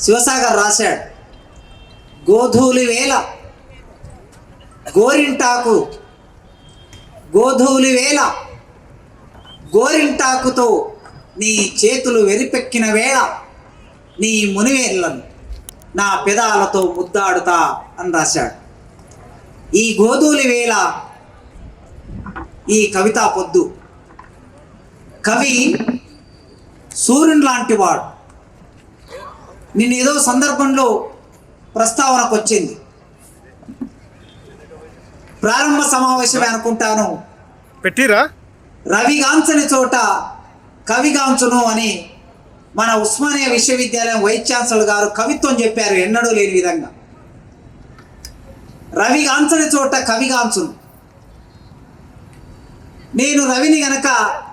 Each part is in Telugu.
శివసాగర్ రాశాడు. గోధూలి వేల గోరింటాకు గోధూలి వేల గోరింటాకుతో నీ చేతులు వెరిపెక్కిన వేళ నీ మునివేళ్ళను నా పెదాలతో ముద్దాడుతా అని రాశాడు. ఈ గోధూలి వేళ ఈ కవితా పొద్దు. కవి సూర్యుని లాంటి వాడు. నేను ఏదో సందర్భంలో ప్రస్తావనకు వచ్చింది. ప్రారంభ సమావేశమే అనుకుంటాను. పెట్టిరా? రవిగాంచని చోట కవిగాంచును అని మన ఉస్మానియా విశ్వవిద్యాలయం వైస్ ఛాన్సలర్ గారు కవిత్వం చెప్పారు ఎన్నడూ లేని విధంగా. రవిగాంచని చోట కవిగాంచును నేను రవిని గనక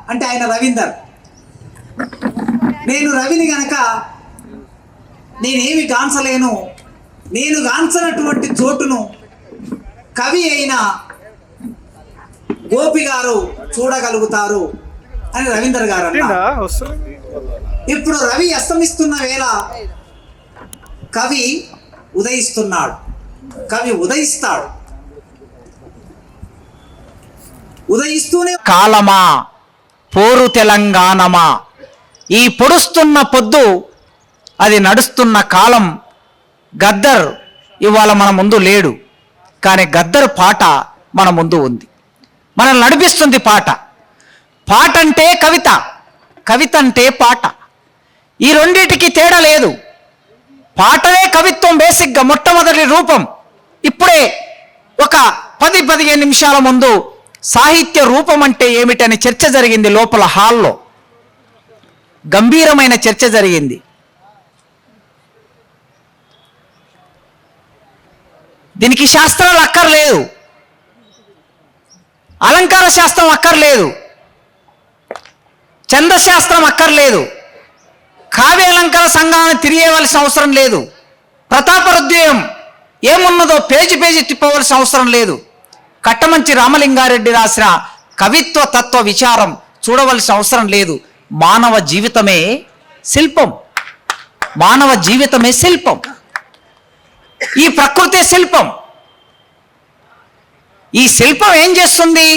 అంటే ఆయన రవీందర్. నేను రవిని గనక నేనేమి గాంచలేను. నేను గాంచనటువంటి చోటును కవి అయిన గోపి గారు చూడగలుగుతారు అని రవీందర్ గారు ఇప్పుడు రవి అస్తమిస్తున్న వేళ కవి ఉదయిస్తున్నాడు. కవి ఉదయిస్తాడు. ఉదయిస్తూనే కాలమా? పోరు తెలంగాణమా? ఈ పొడుస్తున్న పొద్దు అది నడుస్తున్న కాలం గద్దర్ ఇవాళ మన ముందు లేడు. కానీ గద్దర్ పాట మన ముందు ఉంది. మనం నడిపిస్తుంది పాట. పాట అంటే కవిత. కవిత అంటే పాట. ఈ రెండిటికి తేడా లేదు. పాటనే కవిత్వం బేసిక్గా మొట్టమొదటి రూపం. ఇప్పుడే ఒక పది పదిహేను నిమిషాల ముందు సాహిత్య రూపం అంటే ఏమిటని చర్చ జరిగింది లోపల హాల్లో. గంభీరమైన చర్చ జరిగింది. దీనికి శాస్త్రాలు అక్కర్లేదు. అలంకార శాస్త్రం అక్కర్లేదు. చందశాస్త్రం అక్కర్లేదు. కావ్య అలంకార సంఘాన్ని తిరిగేవలసిన అవసరం లేదు. ప్రతాపరుద్వయం ఏమున్నదో పేజీ పేజీ తిప్పవలసిన అవసరం లేదు. కట్టమంచి రామలింగారెడ్డి రాసిన కవిత్వ తత్వ విచారం చూడవలసిన అవసరం లేదు. మానవ జీవితమే శిల్పం. మానవ జీవితమే శిల్పం. ఈ ప్రకృతే శిల్పం. ఈ శిల్పం ఏం చేస్తుంది?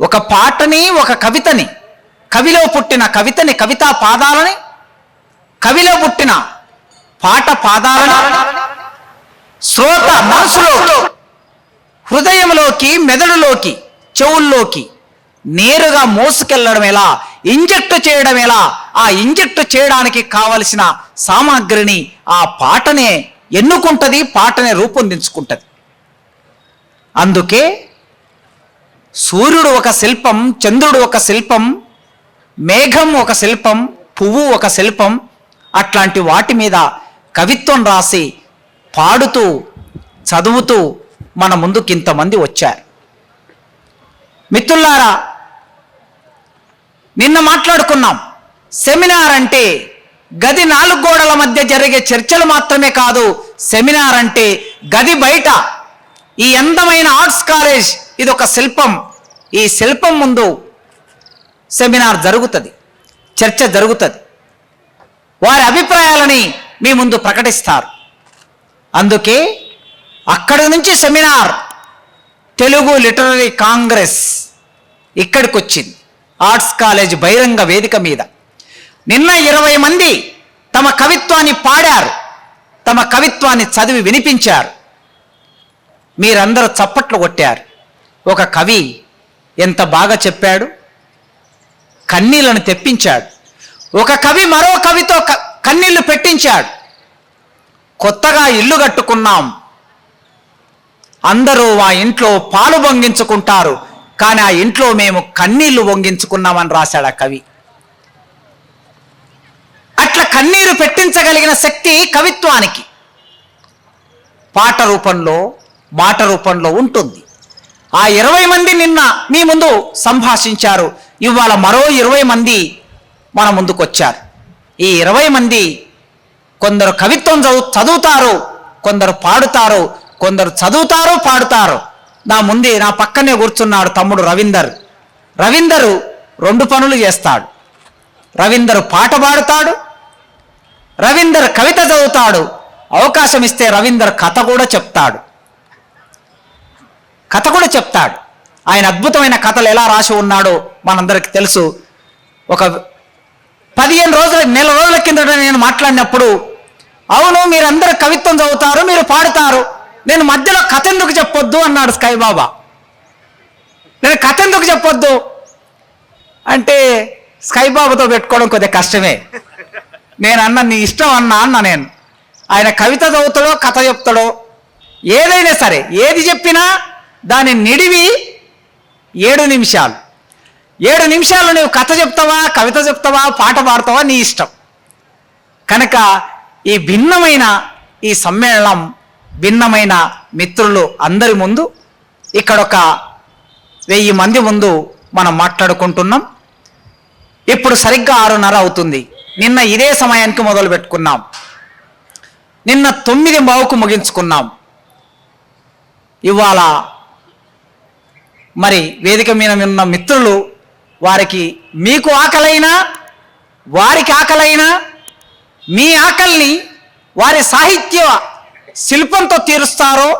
ఒక పాటని ఒక కవితని కవిలో పుట్టిన కవితని కవితా పాదాలని కవిలో పుట్టిన పాట పాదాలని శ్రోత మనసులో హృదయంలోకి మెదడులోకి చెవుల్లోకి నేరుగా మోసుకెళ్ళడం ఎలా? ఇంజెక్ట్ చేయడం ఎలా? ఆ ఇంజెక్ట్ చేయడానికి కావలసిన సామాగ్రిని ఆ పాటనే ఎన్నుకుంటది పాటనే రూపొందించుకుంటది. అందుకే సూర్యుడు ఒక శిల్పం చంద్రుడు ఒక శిల్పం మేఘం ఒక శిల్పం పువ్వు ఒక శిల్పం అట్లాంటి వాటి మీద కవిత్వం రాసి పాడుతూ చదువుతూ మన ముందుకు ఇంతమంది వచ్చారు. మిత్రులారా నిన్న మాట్లాడుకున్నాం సెమినార్ అంటే గది నాలుగు గోడల మధ్య జరిగే చర్చలు మాత్రమే కాదు సెమినార్ అంటే గది బయట ఈ అందమైన ఆర్ట్స్ కాలేజ్ ఇది ఒక శిల్పం. ఈ శిల్పం ముందు సెమినార్ జరుగుతుంది. చర్చ జరుగుతుంది. వారి అభిప్రాయాలని మీ ముందు ప్రకటిస్తారు. అందుకే అక్కడి నుంచి సెమినార్ తెలుగు లిటరరీ కాంగ్రెస్ ఇక్కడికి వచ్చింది ఆర్ట్స్ కాలేజ్ బహిరంగ వేదిక మీద. నిన్న ఇరవై మంది తమ కవిత్వాన్ని పాడారు. తమ కవిత్వాన్ని చదివి వినిపించారు. మీరందరూ చప్పట్లు కొట్టారు. ఒక కవి ఎంత బాగా చెప్పాడు? కన్నీళ్ళను తెప్పించాడు. ఒక కవి మరో కవితో క- కన్నీళ్ళు పెట్టించాడు. కొత్తగా ఇల్లు కట్టుకున్నాం. అందరూ ఆ ఇంట్లో పాలు వంగించుకుంటారు కానీ ఆ ఇంట్లో మేము కన్నీళ్ళు వంగించుకున్నామని రాశాడు ఆ కవి. అట్లా కన్నీరు పెట్టించగలిగిన శక్తి కవిత్వానికి. పాట రూపంలో మాట రూపంలో ఉంటుంది. ఆ ఇరవై మంది నిన్న మీ ముందు సంభాషించారు. ఇవాళ మరో ఇరవై మంది మన ముందుకొచ్చారు. ఈ ఇరవై మంది కొందరు కవిత్వం చదువు చదువుతారు కొందరు పాడుతారు కొందరు చదువుతారు పాడుతారు. నా ముందే నా పక్కనే కూర్చున్నాడు తమ్ముడు రవీందర్. రవీందరు రెండు పనులు చేస్తాడు. రవీందర్ పాట పాడుతాడు. రవీందర్ కవిత చదువుతాడు. అవకాశం ఇస్తే రవీందర్ కథ కూడా చెప్తాడు. కథ కూడా చెప్తాడు. ఆయన అద్భుతమైన కథలు ఎలా రాసి ఉన్నాడో మనందరికి తెలుసు. ఒక పదిహేను రోజుల నెల రోజుల కిందట నేను మాట్లాడినప్పుడు అవును మీరందరూ కవిత్వం చదువుతారు మీరు పాడుతారు. నేను మధ్యలో కథ ఎందుకు చెప్పొద్దు అన్నాడు స్కై బాబా. నేను కథ ఎందుకు చెప్పొద్దు? అంటే స్కై బాబాతో పెట్టుకోవడం కొద్దిగా కష్టమే. నేను అన్న నీ ఇష్టం అన్నా అన్న నేను. ఆయన కవిత చదువుతాడో కథ చెప్తాడో ఏదైనా సరే ఏది చెప్పినా దాని నిడివి ఏడు నిమిషాలు. ఏడు నిమిషాలు నువ్వు కథ చెప్తావా కవిత చెప్తావా పాట పాడతావా నీ ఇష్టం. కనుక ఈ భిన్నమైన ఈ సమ్మేళనం భిన్నమైన మిత్రులు అందరి ముందు ఇక్కడ ఒక వెయ్యి మంది ముందు మనం మాట్లాడుకుంటున్నాం. ఇప్పుడు సరిగ్గా ఆరున్నర అవుతుంది. నిన్న ఇదే సమయానికి మొదలు పెట్టుకున్నాం. నిన్న తొమ్మిది బావుకు ముగించుకున్నాం. ఇవాళ మరి వేదిక మీద ఉన్న మిత్రులు వారికి మీకు ఆకలైనా వారికి ఆకలైనా మీ ఆకలిని వారి సాహిత్య శిల్పంతో తీరుస్తారో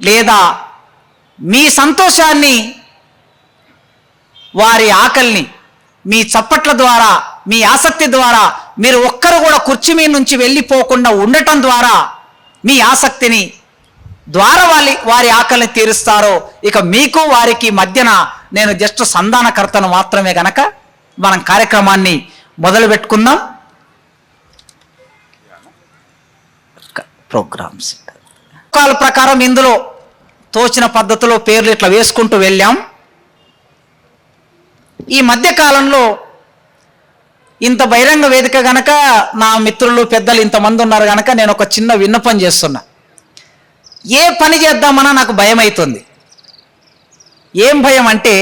లేదా మీ సంతోషాన్ని వారి ఆకలిని మీ చప్పట్ల ద్వారా మీ ఆసక్తి ద్వారా మీరు ఒక్కరు కూడా కుర్చీ మీద నుంచి వెళ్ళిపోకుండా ఉండటం ద్వారా మీ ఆసక్తిని ద్వారా వాళ్ళ వారి ఆకలిని తీరుస్తారో ఇక మీకు వారికి మధ్యన నేను జస్ట్ సంధానకర్తను మాత్రమే గనక మనం కార్యక్రమాన్ని మొదలు పెట్టుకుందాం ప్రోగ్రామ్స్ కాల ప్రకారం ఇందులో తోచిన పద్ధతిలో పేర్లు ఇట్లా వేసుకుంటూ వెళ్ళాం. ఈ మధ్య కాలంలో ఇంత బహిరంగ వేదిక గనక నా మిత్రులు పెద్దలు ఇంతమంది ఉన్నారు గనక నేను ఒక చిన్న విన్నపం చేస్తున్నా. ఏ పని చేద్దామన్నా నాకు భయం అవుతుంది ఏం భయం అంటే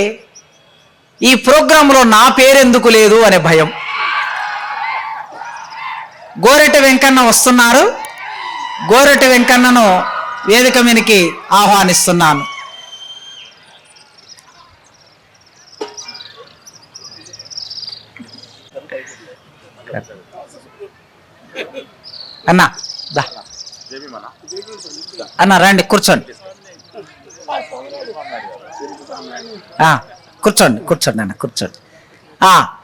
ఈ ప్రోగ్రాంలో నా పేరెందుకు లేదు అనే భయం. గోరెట వెంకన్న వస్తున్నారు. గోరెట వెంకన్నను వేదిక మీదకి ఆహ్వానిస్తున్నాను. అన్నా దా. అన్న రండి కూర్చోండి. కూర్చోండి కూర్చోండి అన్న కూర్చోండి. ఆ.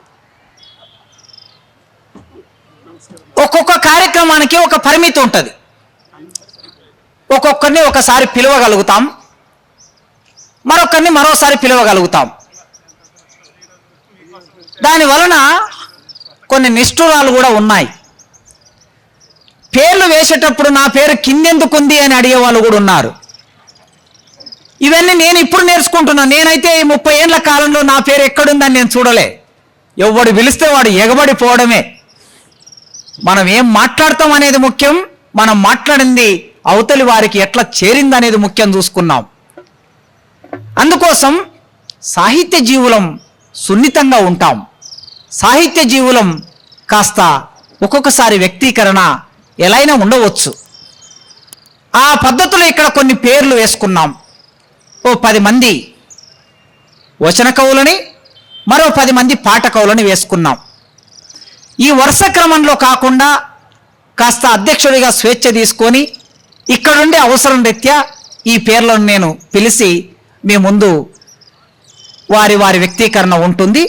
ఒక్కొక్క కార్యక్రమానికి ఒక పరిమితి ఉంటుంది. ఒక్కొక్కరిని ఒకసారి పిలవగలుగుతాం. మరొకరిని మరోసారి పిలవగలుగుతాం. దాని వలన కొన్ని నిష్ఠురాలు కూడా ఉన్నాయి. పేర్లు వేసేటప్పుడు నా పేరు కిందెందుకుంది అని అడిగే వాళ్ళు కూడా ఉన్నారు. ఇవన్నీ నేను ఇప్పుడు నేర్చుకుంటున్నాను నేనైతే ఈ ముప్పై ఏళ్ళ కాలంలో నా పేరు ఎక్కడుందని నేను చూడలే. ఎవడు పిలిస్తే వాడు ఎగబడిపోవడమే. మనం ఏం మాట్లాడతాం అనేది ముఖ్యం. మనం మాట్లాడింది అవతలి వారికి ఎట్లా చేరింది అనేది ముఖ్యం చూసుకున్నాం. అందుకోసం సాహిత్య జీవులం సున్నితంగా ఉంటాం. సాహిత్య జీవులం కాస్త ఒక్కొక్కసారి వ్యక్తీకరణ ఎలా అయినా ఉండవచ్చు. ఆ పద్ధతిలో ఇక్కడ కొన్ని పేర్లు వేసుకున్నాం. ఓ పది మంది వచన కవులని మరో పది మంది పాట కవులని వేసుకున్నాం. ఈ వరుస క్రమంలో కాకుండా కాస్త అధ్యక్షుడిగా స్వేచ్ఛ తీసుకొని ఇక్కడుండే అవసరం రీత్యా ఈ పేర్లను నేను పిలిచి మీ ముందు వారి వారి వ్యక్తీకరణ ఉంటుంది.